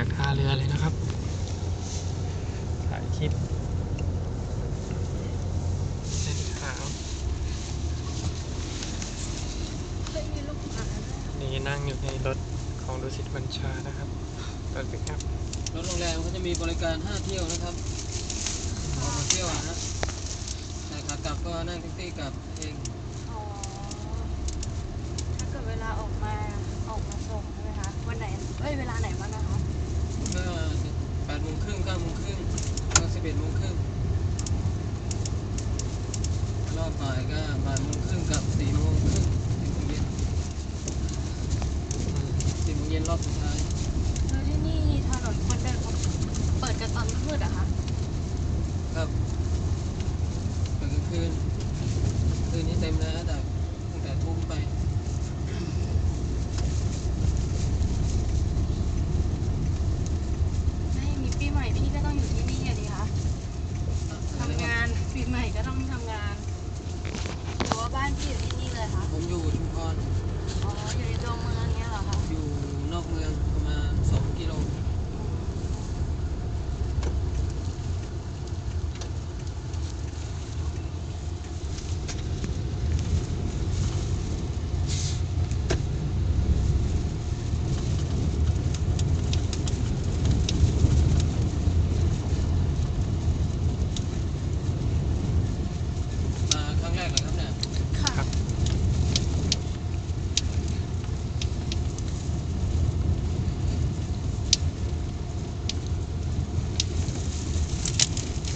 จากท่าเรือเลยนะครับ ถ่ายคลิปเส้นทางเคยมีลูกหมาด้วยนี่นั่งอยู่ในรถของดุสิตบัญชานะครับรถปิกอัพรถโรงแรมเขาจะมีบริการ 5 เที่ยวนะครับออกมาเที่ยวนะแต่ขากลับก็นั่งแท็กซี่กลับเองอ๋อถ้าเกิดเวลาออกมาออกมาส่งใช่ไหมคะ วันไหน เอ้ย เวลาไหนบ้างนะคะ ก็8โมงครึ่ง9โมงครึ่งก็11โมงครึ่งรอบบ่ายก็บ่ายโมงครึ่งกับ4โมงครึ่ง4โมงเย็นสี่โมงเย็นรอบสุดท้าย แล้วที่นี่ถนนคนเดินเขาเปิดกันตอนมืดเหรอะคะ ครับเปิดกลางคืนคืนนี้เต็มแล้วแต่ตั้งแต่ทุ่มไป ไม่มีปีใหม่พี่ก็ต้องอยู่ที่นี่อะดิคะ อะอะไร ทำ นะ งาน ปีใหม่ก็ต้องทำงานหรือว่าบ้านพี่อยู่ที่นี่เลยคะผมอยู่ชุมพรอ๋ออยู่ในตัวเมืองเนี้ยเหรอคะอยู่นอกเมืองประมาณ2กิโล มาครั้งแรกเหรอครับเนี่ย ค่ะ ครับ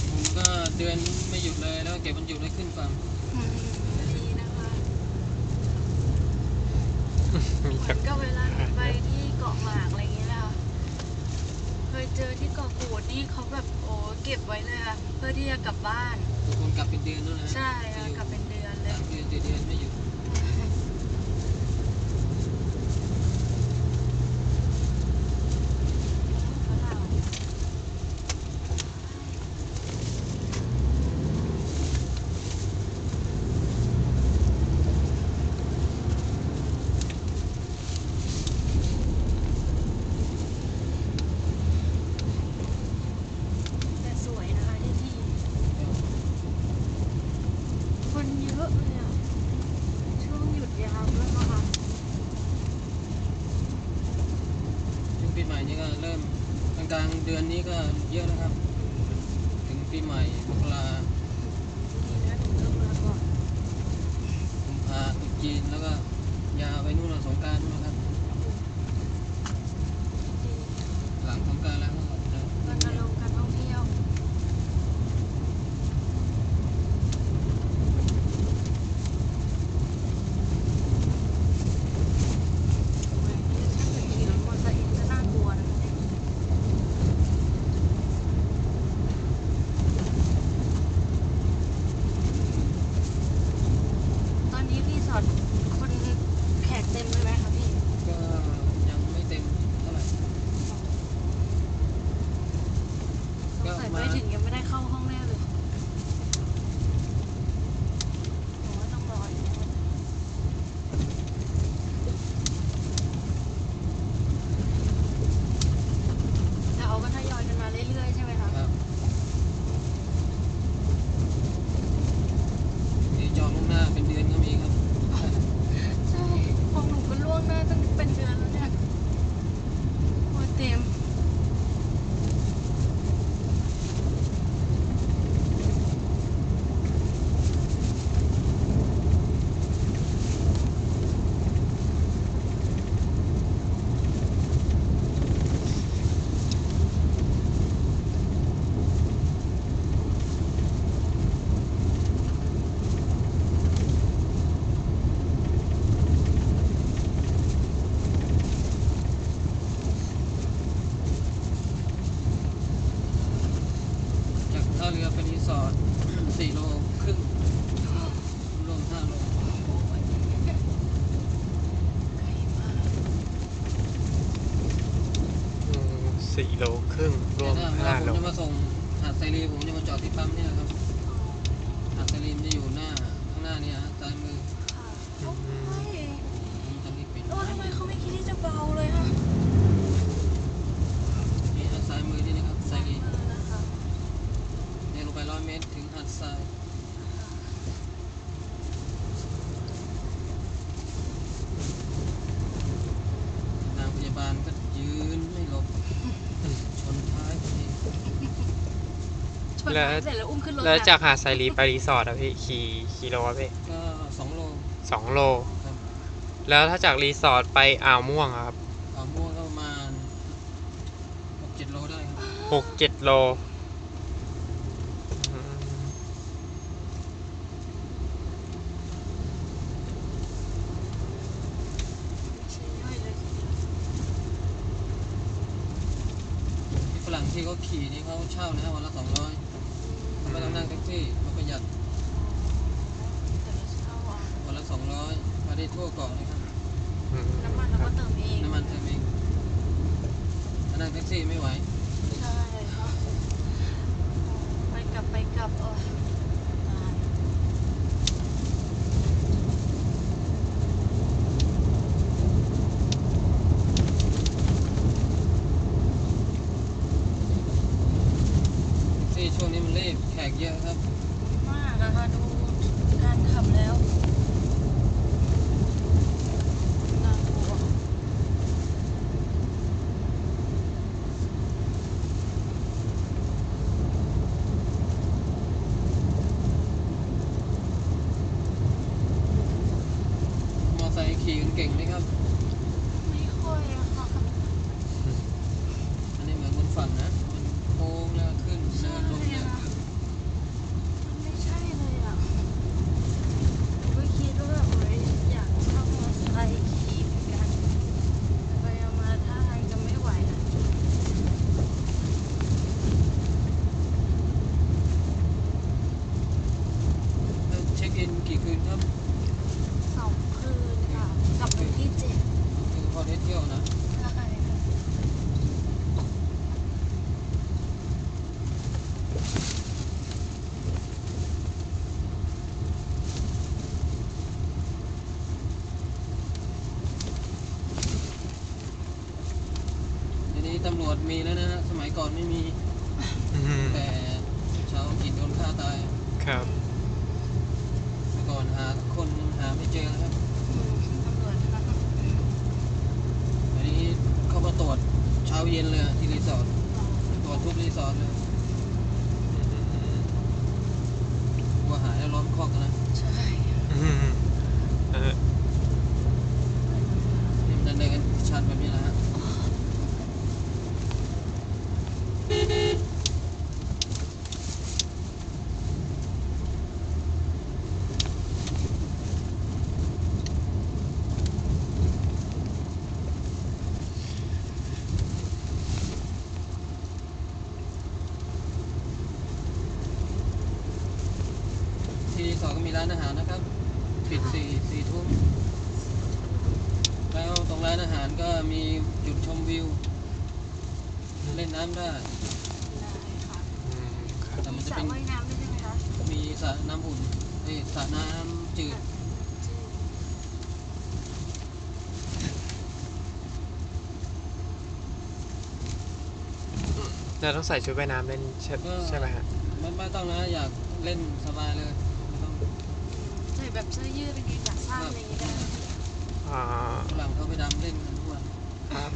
ผมก็ เดือนไม่หยุดเลยแล้วก็เก็บวันหยุดให้ขึ้นฝั่งอืมดีนะคะมีเหมืจัอกนกับเวลาหนูไปที่เกาะหมากอะไรอย่างเงี้ยแหละค่ะเคยเจอที่เกาะกูดนี่เขาแบบโอ้เก็บไว้เลยค่ะเพื่อที่จะกลับบ้าน บางคนกลับเป็นเดือนแล้วนะใช่ค่ะกลับเป็นเดือนเลยสามเดือนสี่เดือนไม่หยุด ฝรั่ง แต่สวยนะคะที่ที่คนเยอะเลยอะ ช่วงหยุดยาวด้วยนะคะ ช่วงปีใหม่นี้ก็เริ่มกลางๆเดื อนนี้ก็เยอะนะครับ ถึงปีใหม่มกราคุมภาตุจีนแล้วก็ยาไปนู่นนะสงการนู่นนะครับ หลังสงการแล้ว รณรงค์การท่องเที่ยวโอ้ยถ้าเกิดขี่รถมอเตอร์ไซค์เองก็น่ากลัวนะคะเนี่ยตอนนี้รีสอร์ทคนแขกเต็มเลยไหมคะพี่ ก็ยังไม่เต็มเท่าไหร่ สงสัยไปถึงยังไม่ได้เข้าห้องแน่เลยหนูว่าต้องรออยู่แต่เขาก็ทยอยกันมาเรื่อยๆใช่ไหมคะ ครับมีจองล่วงหน้าเป็นเดือนก็มีครับ ใช่ของหนูก็ล่วงหน้าตั้งเป็นเดือนแล้วเนี่ยโอ้ยเต็ม จากท่า เรือไปรีสอร์ท4โลครึ่งรวม5โลไกลมากอืมสี่โลครึ่งรวมแต่ถ้าเวห้าลาผมโลจะมาส่งหาดไซรีผมจะมาจอดที่ปั๊มเนี่ยครับางพยาบาลก็ยืนไม่หลบชนท้ายพอดีชนแล้วเสร็จแล้วอุ้มขึ้นรถแล้วจากหาดไซรีไปรีสอร์ทอะพี่ขี่ขี่โลอะพี่ก็สองโลสองโล ครับแล้วถ้าจากรีสอร์ทไปอ่าวม่วงครับอ่าวม่วงก็ประมาณหกเจ็ดโลได้ครับหกเจ็ดโล ที่ฝรั่งที่เขาขี่นี่เขาเช่านะฮะวันละสองร้อยเขาไม่ต้องนั่งแท็กซี่เขาประหยัดแต่เราเช่าเอาวันละสองร้อยมาได้ทั่วเกาะเลยครับอืมน้ำมันเราก็เติมเองน้ำมันเติมเองถ้านั่งแท็กซี่ไม่ไหว ใช่ค่ะไปกลับไปกลับเออตาย แท็กซี่ ช่วงนี้มันรีบแขกเยอะครับ มากอะค่ะดูการขับแล้วน่ากลัวมอไซค์ขี่กันเก่งไหมครับ ไม่ค่อยอะค่ะ อันนี้เหมือนบนฝั่งนะ มันโค้งแล้วขึ้นเนินลงเนี่ย มันไม่ใช่เลยอะผมก็คิดว่าแบบเฮ้ยอยากเข้ามอไซค์ขี่เหมือนกันแต่ไปเอามาท่าทางจะไม่ไหวอะ แล้วเช็คอินกี่คืนครับ สองคืนค่ะกลับวันที่เจ็ด คือพอได้เที่ยวนะ แล้วค่ะ เดี๋ย วนี้ตำรวจมีแล้วนะฮะสมัยก่อนไม่มี อืมแต่ชาวอังกฤษโดนฆ่าตายครับเมื่อก่อนหาคนหาไม่เจอครับอืมตำรวจนะคะเดี๋ยวนี้เขามาตรวจเช้าเย็นเลยอะที่รีสอร์ทตรวจทุกรีสอร์ทเลยกลัวหายแล้วล้อมคอกนะ ใช่ อืมเออ นี่มันจะเดินชันแบบนี้แหละฮะ ที่รี สอร์ทก็มีร้านอาหารนะครับ ปิดสี่สี่ทุ่มแล้วตรงร้านอาหารก็มีจุดชมวิว เล่นน้ำได้ได้ค่ะอืมครับแต่มันมีจะสระเป็นว่ายน้ำด้วยใช่ไหมคะมีสระน้ำอุ่นเอ้ยสระน้ำจืด เราต้องใส่ชุดว่ายน้ำเล่นใช่ใช่ไหมฮะ ไม่ไม่ต้องนะ อยากเล่นสบายเลยไม่ต้องใส่ แบบเสื้อยืดเป็นกางเกงขาสั้นอะไรอย่างเงี้ยได้อ่าฝรั่งเขาไปดำเล่นกันทุกวันครับ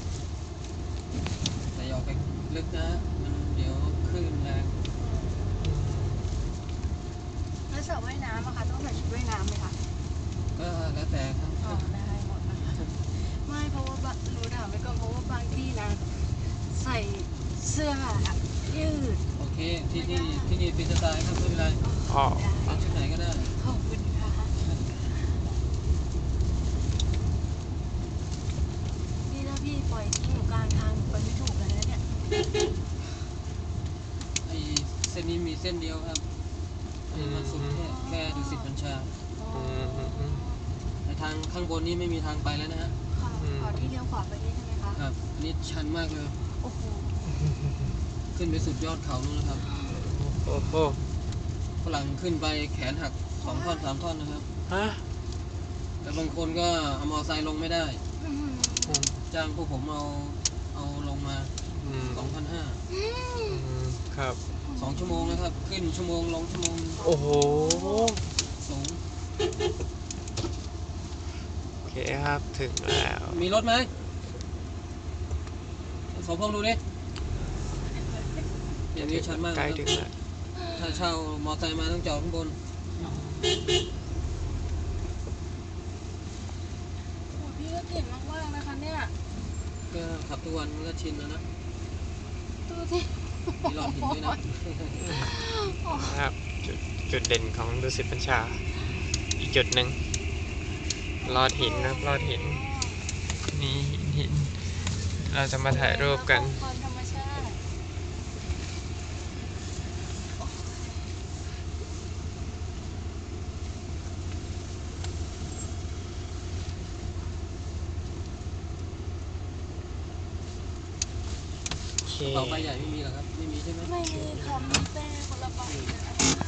แต่อย่าออกไปลึกนะมันเดี๋ยวคลื่นแรงแล้วสระว่ายน้ำอะคะต้องใส่ชุดว่ายน้ำไหมคะก็แล้วแต่ครับ อ๋อได้หมดนะคะไม่เพราะว่าบะหนูถามไปก่อนเพราะว่าบางที่นะ ใส่เสื้อยืดโอเค ที่นี่ที่นี่ปีสไตล์ครับไม่เป็นไรอ๋อเอาชุดไหนก็ได้ ขอบคุณค่ะนี่ถ้าพี่ปล่อยทิ้งหนูกลางทางหนูไปไม่ถูกเลยนะเนี่ย ไอ เส้นนี้มีเส้นเดียวครับไอ้มันสุดแค่แค่ดูสิตบัญชาอ๋อไอทางข้างบนนี้ไม่มีทางไปแล้วนะฮะค่ะขอที่เลี้ยวขวาไปนี่ใช่ไหมคะ ครับอันนี่ชันมากเลย โอ้โห ขึ้นไปสุดยอดเขานู่นนะครับโอ้โหฝรั่งขึ้นไปแขนหักสองท่อนสามท่อนนะครับ ฮะแต่บางคนก็เอามอไซค์ลงไม่ได้ อื้อหืออืมจ้างพวกผมเอาเอาลงมาอืม2,500อืมครับ สองชั่วโมงนะครับ ขึ้นชั่วโมงลงชั่วโมงโอ้โห สูงโอเคครับถึงแล้ว มีรถไหมสมพงษ์ดูดิอย่างนี้ชันมากใกล้นะคถึรับงแล้วถ้าเช่ามอเตอร์ไซค์มาต้องจอดข้างบนโอ้พี่ก็เก่งมากๆนะคะเนี่ยก็ขับทุกวันมันก็ชินแล้วนะ ดูสิ มีหลอดหินด้วยนะนะครับจุดจุดเด่นของดุสิตบัญชา อีกจุดหนึ่งลอดหินนะครับลอดหินนี่หินหินเราจะมาถ่ายรูปกัน ความธรรมชาติโอเค ต่อไปใหญ่ไม่มีหรอครับไม่มี ใช่ไหมไม่มีค่ะมีแต่คนละใบะ